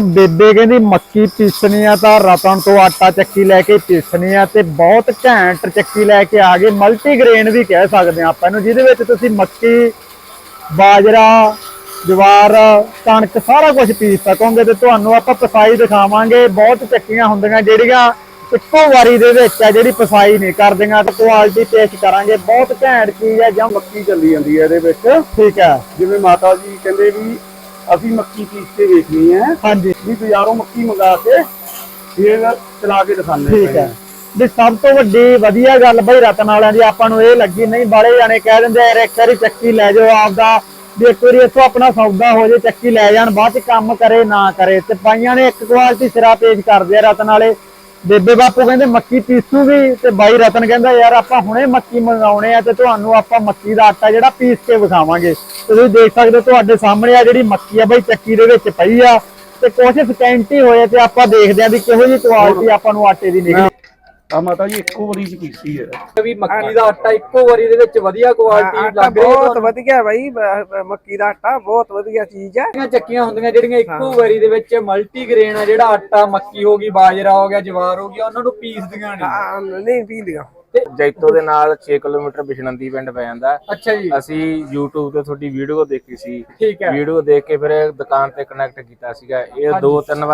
ਬੇਬੇ ਕਹਿੰਦੀ ਮੱਕੀ ਪੀਸਣੀ ਆ ਤਾਂ ਰਤਨ ਤੋਂ ਆਟਾ ਚੱਕੀ ਲੈ ਕੇ ਪੀਸਣੀ ਆ ਤੇ ਬਹੁਤ ਘੈਂਟ ਚੱਕੀ ਲੈ ਕੇ ਆ ਗਏ। ਮਲਟੀ ਗ੍ਰੇਨ ਵੀ ਕਹਿ ਸਕਦੇ ਆ ਆਪਾਂ ਇਹਨੂੰ, ਜਿਹਦੇ ਵਿੱਚ ਤੁਸੀਂ ਮੱਕੀ, ਬਾਜਰਾ, ਜਵਾਰ, ਕਣਕ ਸਾਰਾ ਕੁਝ ਪੀਸ ਸਕੋਗੇ ਤੇ ਤੁਹਾਨੂੰ ਆਪਾਂ ਪਸਾਈ ਦਿਖਾਵਾਂਗੇ। ਬਹੁਤ ਚੱਕੀਆਂ ਹੁੰਦੀਆਂ ਜਿਹੜੀਆਂ ਇੱਕੋ ਵਾਰੀ ਦੇ ਵਿੱਚ ਆ, ਜਿਹੜੀ ਪਸਾਈ ਨਹੀਂ ਕਰਦੀਆਂ ਤੇ ਕੁਆਲਿਟੀ ਪੇਸ਼ ਕਰਾਂਗੇ। ਬਹੁਤ ਘੈਂਟ ਚੀਜ਼ ਹੈ ਜਾਂ ਮੱਕੀ ਚੱਲੀ ਜਾਂਦੀ ਹੈ ਇਹਦੇ ਵਿੱਚ। ਠੀਕ ਹੈ। ਜਿਵੇਂ ਮਾਤਾ ਜੀ ਕਹਿੰਦੇ ਵੀ ਅਸੀਂ ਮੱਕੀ ਪੀਸ ਕੇ ਵੇਚਣੀ ਹੈ। ਹਾਂਜੀ। ਵੀ ਬਾਜ਼ਾਰੋਂ ਮੱਕੀ ਮੰਗਾ ਕੇ ਫਿਰ ਚਲਾ ਕੇ ਦਿਖਾਉਂਦੇ ਠੀਕ ਹੈ। ਵੀ ਸਭ ਤੋਂ ਵੱਡੀ ਵਧੀਆ ਗੱਲ ਬਈ ਰਤਨ ਵਾਲਿਆਂ ਦੀ ਆਪਾਂ ਨੂੰ ਇਹ ਲੱਗੀ ਨਹੀਂ ਬਾਲੇ ਜਾਣੇ ਕਹਿ ਦਿੰਦੇ ਆ, ਯਾਰ ਇੱਕ ਵਾਰੀ ਚੱਕੀ ਲੈ ਜਾਓ ਆਪਦਾ ਵੀ ਇੱਕ ਵਾਰੀ ਇੱਥੋਂ ਆਪਣਾ ਸੌਦਾ ਹੋ ਜੇ ਚੱਕੀ ਲੈ ਜਾਣ ਬਾਅਦ ਚ ਕੰਮ ਕਰੇ ਨਾ ਕਰੇ। ਤੇ ਪਾਈਆਂ ਨੇ ਇੱਕ ਕੁਆਲਿਟੀ ਸਿਰਾ ਪੇਜ ਕਰਦੇ ਆ ਰਤਨ ਵਾਲੇ। ਬੇਬੇ ਬਾਪੂ ਕਹਿੰਦੇ ਮੱਕੀ ਪੀਸੂਗੀ ਤੇ ਬਾਈ ਰਤਨ ਕਹਿੰਦਾ, ਯਾਰ ਆਪਾਂ ਹੁਣੇ ਮੱਕੀ ਮੰਗਾਉਣੇ ਆ ਤੇ ਤੁਹਾਨੂੰ ਆਪਾਂ ਮੱਕੀ ਦਾ ਆਟਾ ਜਿਹੜਾ ਪੀਸ ਕੇ ਵਿਖਾਵਾਂਗੇ। ਤੇ ਤੁਸੀਂ ਦੇਖ ਸਕਦੇ ਹੋ ਤੁਹਾਡੇ ਸਾਹਮਣੇ ਆ ਜਿਹੜੀ ਮੱਕੀ ਆ ਬਾਈ ਚੱਕੀ ਦੇ ਵਿੱਚ ਪਈ ਆ ਤੇ ਕੁਛ ਕੈਂਟੀ ਹੋਏ ਤੇ ਆਪਾਂ ਦੇਖਦੇ ਆਂ ਵੀ ਕਿਹੋ ਜਿਹੀ ਕੁਆਲਿਟੀ ਆਪਾਂ ਨੂੰ ਆਟੇ ਦੀ ਨਿਕਲੀ। ਆ ਮਾਤਾ ਜੀ ਇੱਕੋ ਵਾਰੀ ਚ ਪੀਸੀ ਹੈ। ਵੀ ਮੱਕੀ ਦਾ ਆਟਾ ਇੱਕੋ ਵਾਰੀ ਦੇ ਵਿੱਚ ਵਧੀਆ ਕੁਆਲਿਟੀ ਆਟਾ ਲੱਗ ਰਹੀ ਹੈ ਬਹੁਤ ਵਧੀਆ ਬਾਈ ਬ- ਮੱਕੀ ਦਾ ਆਟਾ ਬਹੁਤ ਵਧੀਆ ਚੀਜ਼ ਹੈ। ਜਿਹੜੀਆਂ ਚੱਕੀਆਂ ਹੁੰਦੀਆਂ ਜਿਹੜੀਆਂ ਇੱਕੋ ਵਾਰੀ ਦੇ ਵਿੱਚ ਮਲਟੀ ਗ੍ਰੇਨ ਆ ਜਿਹੜਾ ਆਟਾ ਮੱਕੀ ਹੋ ਗਈ ਬਾਜਰਾ ਹੋ ਗਿਆ ਜਵਾਰ ਹੋ ਗਿਆ ਉਹਨਾਂ ਨੂੰ ਪੀਸਦੀਆਂ ਨੇ। ਆ, ਨਹੀਂ ਪੀਂਦੀਆਂ ਜੈਤੋ ਦੇ ਨਾਲ 6 ਕਿਲੋਮੀਟਰ ਬਿਸ਼ਨੰਦੀ ਪਿੰਡ ਪੈ ਜਾਂਦਾ। ਅੱਛਾ ਜੀ। ਅਸੀਂ YouTube ਤੇ ਤੁਹਾਡੀ ਵੀਡੀਓ ਦੇਖੀ ਸੀ। ਠੀਕ ਹੈ। ਵੀਡੀਓ ਦੇਖ ਕੇ ਫਿਰ ਦੁਕਾਨ ਤੇ ਕਨੈਕਟ ਕੀਤਾ ਸੀਗਾ। ਇਹ ਦੋ ਤਿੰਨ ਵਾਰ